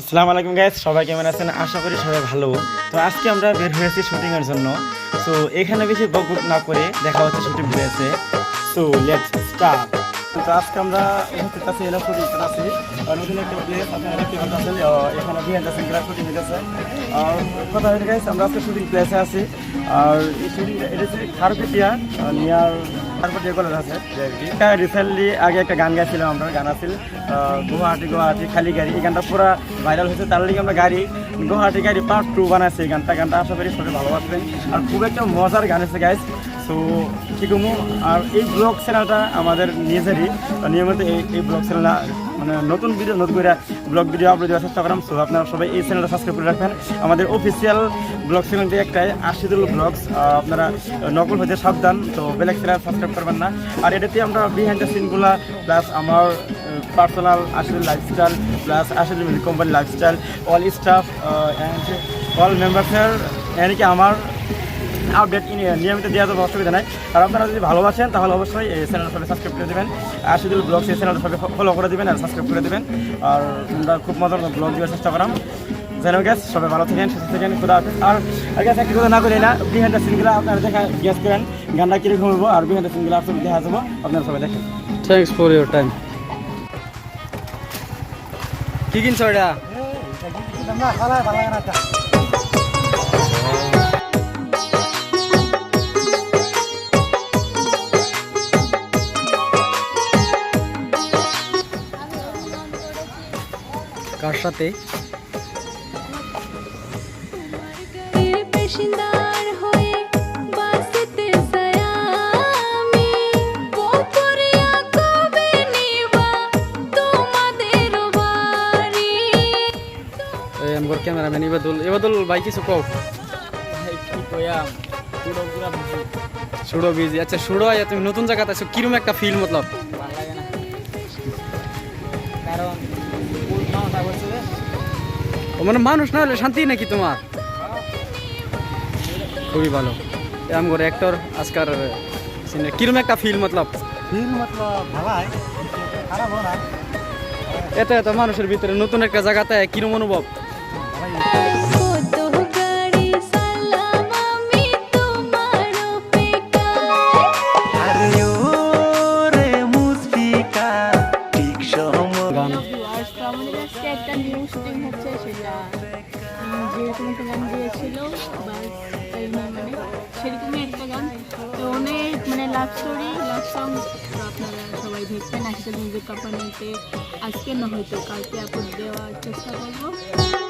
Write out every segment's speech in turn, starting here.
আসসালামু আলাইকুম গাইস সবাই কেমন আছেন? আশা করি সবাই ভালো। তো আজকে আমরা বের হয়েছি শুটিং এর জন্য। সো এখানে বেশি বক না করে দেখা হচ্ছে শুটিং হয়েছে। সো লেটস স্টার্ট তো আজকে আমরা উপস্থিত আছি এলাকা শুটিং আছি নতুন একটা প্লেস আপনারা দেখতে পাচ্ছেন এখানে বিহান দাসেন ক্লাস শুটিং হয়েছে আর কথা হয়ে গেছে আমরা আজকে শুটিং প্লেসে আছি। আর এই শুটিং এটা হচ্ছে খারপিটিয়া নিয়ার খারপিটিয়া কলেজ আছে রিসেন্টলি আগে একটা গান গাইছিলাম আমরা, গান আছিল গুয়াহাটি গুয়াহাটি, খালি গাড়ি। এই গানটা পুরো ভাইরাল হয়েছে, তার লিগে আমরা গাড়ি, গুয়াহাটি গাড়ি পার্ট টু বানাইছি এই গানটা। গানটা আশা করি সবাই ভালোবাসবেন। আর খুব একটা মজার গান আছে গাইজ তো কি কমু? আর এই ব্লগ চ্যানেলটা আমাদের নিজেরই। নিয়মিত এই এই ব্লগ চ্যানেলটা মানে নতুন ভিডিও নতুন করে ব্লগ ভিডিও আপলোড দেওয়ার চেষ্টা করাম সো আপনারা সবাই এই চ্যানেলটা সাবস্ক্রাইব করে রাখবেন। আমাদের অফিসিয়াল ব্লগ চ্যানেলটি একটাই আশিদুল ব্লগস আপনারা নকল হতে সাবধান। তো বেলেগ চ্যানেল সাবস্ক্রাইব করবেন না। আর এটাতে আমরা বিহাইন্ড দ্য সিনগুলা প্লাস আমার personal Ashidul lifestyle plus Ashidul music company lifestyle all staff and all মেম্বার্সের এমনকি আমার আপডেট নিয়মিত দেওয়া যাবে অসুবিধা নাই। আর আপনারা যদি ভালোবাসেন তাহলে অবশ্যই এই চ্যানেলটা সবাই সাবস্ক্রাইব করে দেবেন। আর শুধু ব্লগ সেই চ্যানেলটা সবাই ফলো করে দেবেন আর সাবস্ক্রাইব করে দেবেন। আর আমরা খুব মজার ব্লগ দেওয়ার চেষ্টা করাম। জানো গ্যাস সবাই ভালো থাকেন সুস্থ থাকেন খুদা। আর আর গ্যাস একটি কথা না করি না বিহাইন্ড দ্য সিনগুলো আপনারা দেখা গ্যাস করেন গানটা কীরকম হব আর বিহাইন্ড দ্য সিনগুলো আপনাদের দেখা যাব আপনারা সবাই দেখেন। থ্যাংকস ফর ইউর টাইম কি কিনছো এটা? এই আমার ক্যামেরাম্যান ইবাদুল। ইবাদুল ভাই কিছু কও? সুড়ো বিজি আচ্ছা সুড়ো আয়া তুমি নতুন জায়গাতে আছো কিরম একটা ফিল মতলব? ও মানে মানুষ না হলে শান্তি নাকি তোমার? খুবই ভালো। এরম করে অ্যাক্টর আজকার সিনে কিরম একটা ফিল মতলব? ফিল মতলব ভালাই খারাপ না। এত এত মানুষের ভিতরে নতুন একটা জায়গাতে কিরম অনুভব? টিম হচ্ছে সেটা যেরকম একটা গান না মানে? সেরকমই একটা গান। তো অনেক মানে লাভ স্টোরি লাভ সং আপনারা সবাই দেখবেন আজকে মিউজিক কোম্পানিতে আজকে না হয়তো কালকে আপলোড দেওয়ার চেষ্টা করব।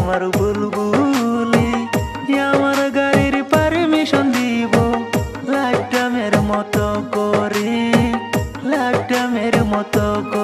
আমার বুলবুলি আমার গাড়ির পারমিশন দিব। লাইফটামের মতো করে লাইফটামের মতো করে।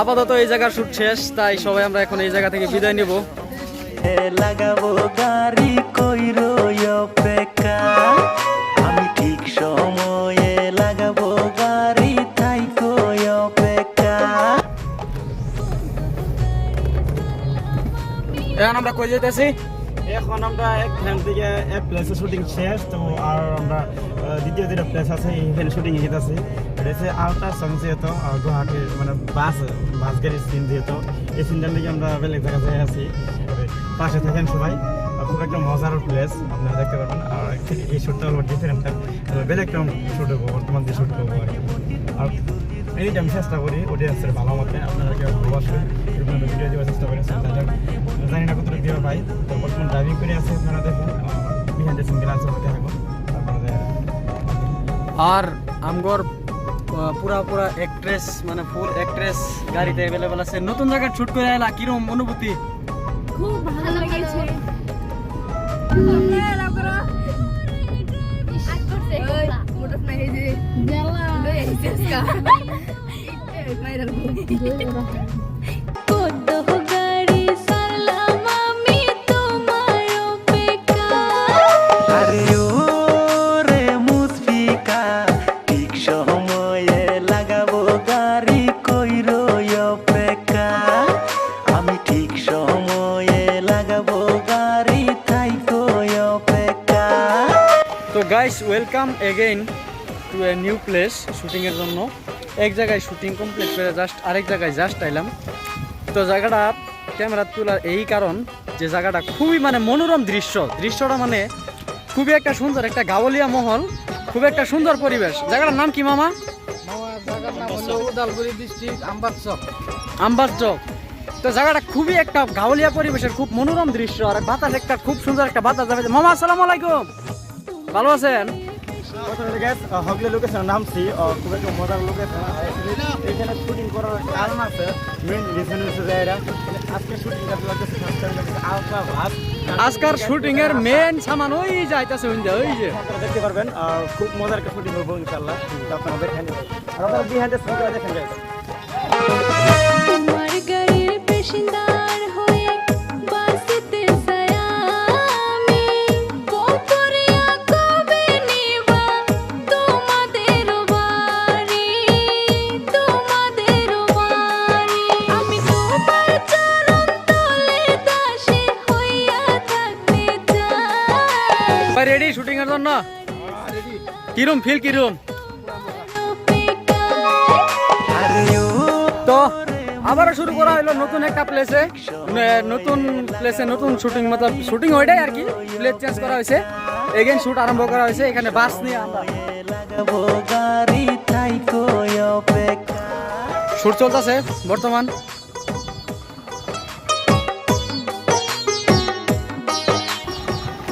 আপাতত এই জায়গার শুট শেষ তাই সবাই আমরা এখন এই জায়গা থেকে বিদায় নেব। লাগাবো গাড়ি কই অপেক্ষা। আমি ঠিক সময়ে লাগাবো গাড়ি তাই কই অপেক্ষা। এখন আমরা কই যেতেছি এখন আমরা এখান থেকে এক প্লেসে শুটিং শেষ, তো আর আমরা দ্বিতীয় যেটা প্লেস আছে, এখানে শুটিং হিট আছে এটা হচ্ছে আলট্রা সং যেহেতু গুয়াহাটির মানে বাস বাস গাড়ির সিন যেহেতু, এই সিনটার লিগে আমরা বেলেগ জায়গায় আছি। পাশে থাকেন সবাই। খুব একটা মজার প্লেস আপনারা দেখতে পারবেন। আর এই শ্যুটটা হলো ডিফারেন্ট বেলেগ রকম শ্যুট হব বর্তমান যে শ্যুট করব আর কি। আর আমি চেষ্টা করি অডিয়েন্সের ভালো মতে আপনারা কেউ ভালোবাসবেন এরকম ভিডিও দেওয়ার চেষ্টা করি জানি না দেওয়া পাই তো বর্তমান ড্রাইভিং করে আছে আপনারা দেখুন বিহাইন্ড দ্য হতে থাকুন আর আমগর পুরা পুরা অ্যাক্ট্রেস মানে ফুল অ্যাক্ট্রেস গাড়িতে অ্যাভেলেবল আছে। নতুন জায়গায় শুট করে এলা কিরম অনুভূতি? খুব ভালো লেগেছে। গাড়ি সারলাম আমি guys welcome again to a new place শুটিংয়ের জন্য। এক জায়গায় শুটিং কমপ্লিট করে জাস্ট আরেক জায়গায় জাস্ট আইলাম। তো জায়গাটা ক্যামেরা তোলার এই কারণ যে জায়গাটা খুবই মানে মনোরম দৃশ্য। দৃশ্যটা মানে খুবই একটা সুন্দর একটা গাওলিয়া মহল খুব একটা সুন্দর পরিবেশ। জায়গাটার নাম কি মামা? উদালগুড়ি ডিস্ট্রিক্ট তো জায়গাটা খুবই একটা গাওলিয়া পরিবেশের খুব মনোরম দৃশ্য আর বাতাস একটা খুব সুন্দর একটা বাতাস যাবে মামা আসসালামু আলাইকুম। ভালো আছেন? হগলে লোকেশন নামছি খুব একটা মজার লোকেশন এখানে শুটিং করার কারণ আছে মেন রিজন হচ্ছে যে এরা মানে আজকে লাগতেছে ভাস আজকার শুটিং এর মেন সামান ওই যাইতাছে ওই যে, ওই যে দেখতে পারবেন খুব মজার একটা শুটিং হব ইনশাল্লাহ তো আপনারা দেখেন আর আপনারা বিহাইন্ড দ্য সিনটা দেখেন। তোমার গাড়ির পেশিন্দার জন্য কিরম ফিল কিরম তো, আবারও শুরু করা হলো নতুন একটা প্লেসে নতুন প্লেসে নতুন শুটিং মতলব শুটিং ওইটাই আর কি। প্লেস চেঞ্জ করা হয়েছে এগেন শুট আরম্ভ করা হয়েছে এখানে বাস নিয়ে আমরা। শুট চলতেছে বর্তমান।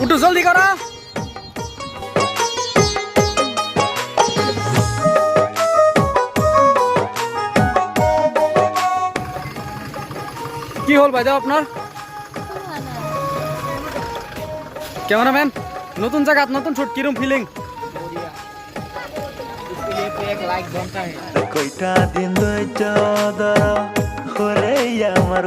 উঠু, জলদি করো। হল ভাই দাও আপনার। ক্যামেরাম্যান, নতুন জায়গা, নতুন শুট কিরম ফিলিং কইটা দিন ধৈর্য ধর করে আমার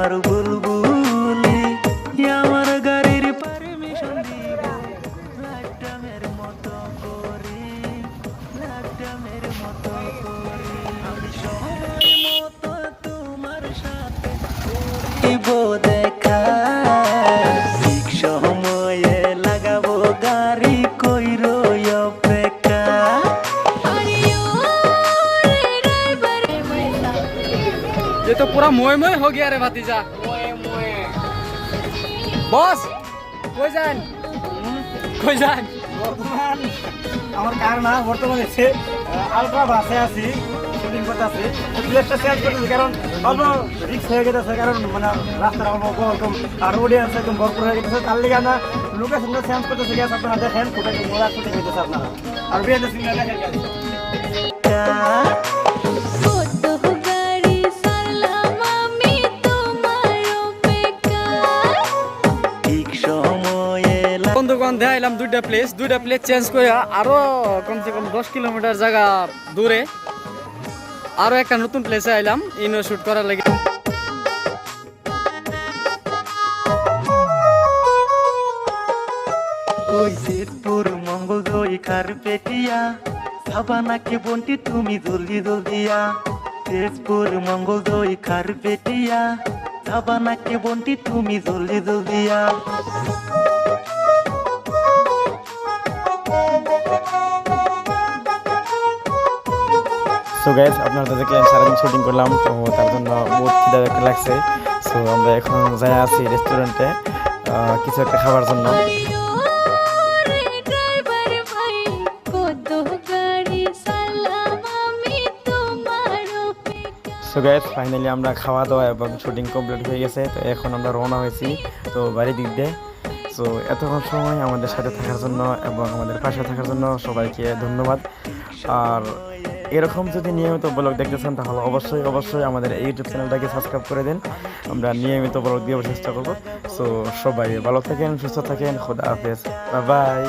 আমার বুলবুলি मोए मोए हो गया रे भतीजा बॉस कोई जान कोई जान বর্তমান আমার কার না বর্তমানে সে আলট্রা বাসে আছি শুটিং করতে আছি প্লেসটা চেঞ্জ করতেছি কারণ অল্প রিক্স হয়ে গেছে কারণ মানে রাস্তার অল্প কম আর অডিয়েন্স একদম ভরপুর হয়ে গেছে তার লিগে আমরা লোকেশনটা চেঞ্জ করতেছি গ্যাস আপনারা দেখেন খুব একটা মজার শুটিং হইতেছে আপনারা আর বিয়ে দেখেন এখন দেখাইলাম দুইটা প্লেস দুইটা প্লেস চেঞ্জ করে আরও কমসে কম দশ কিলোমিটার জায়গা দূরে আরও একটা নতুন প্লেসে আইলাম, ইনো শ্যুট করার লাগে। শেরপুর মঙ্গল দই মঙ্গল তুমি জলদি জলদিয়া। সো গাইজ আপনারা তো সারাদিন শুটিং করলাম, তো তার জন্য বহুত খিদা একটা লাগছে। সো আমরা এখন যাই আছি রেস্টুরেন্টে কিছু একটা খাবার জন্য। সো গাইজ ফাইনালি আমরা খাওয়া দাওয়া এবং শুটিং কমপ্লিট হয়ে গেছে, তো এখন আমরা রওনা হয়েছি, তো বাড়ির দিক দিয়ে। সো এতক্ষণ সময় আমাদের সাথে থাকার জন্য এবং আমাদের পাশে থাকার জন্য সবাইকে ধন্যবাদ। আর এরকম যদি নিয়মিত ব্লগ দেখতে চান, তাহলে অবশ্যই অবশ্যই আমাদের ইউটিউব চ্যানেলটাকে সাবস্ক্রাইব করে দিন। আমরা নিয়মিত ব্লগ দিয়ে চেষ্টা করব। সো সবাই ভালো থাকেন, সুস্থ থাকেন, খোদা হাফেজ। বাই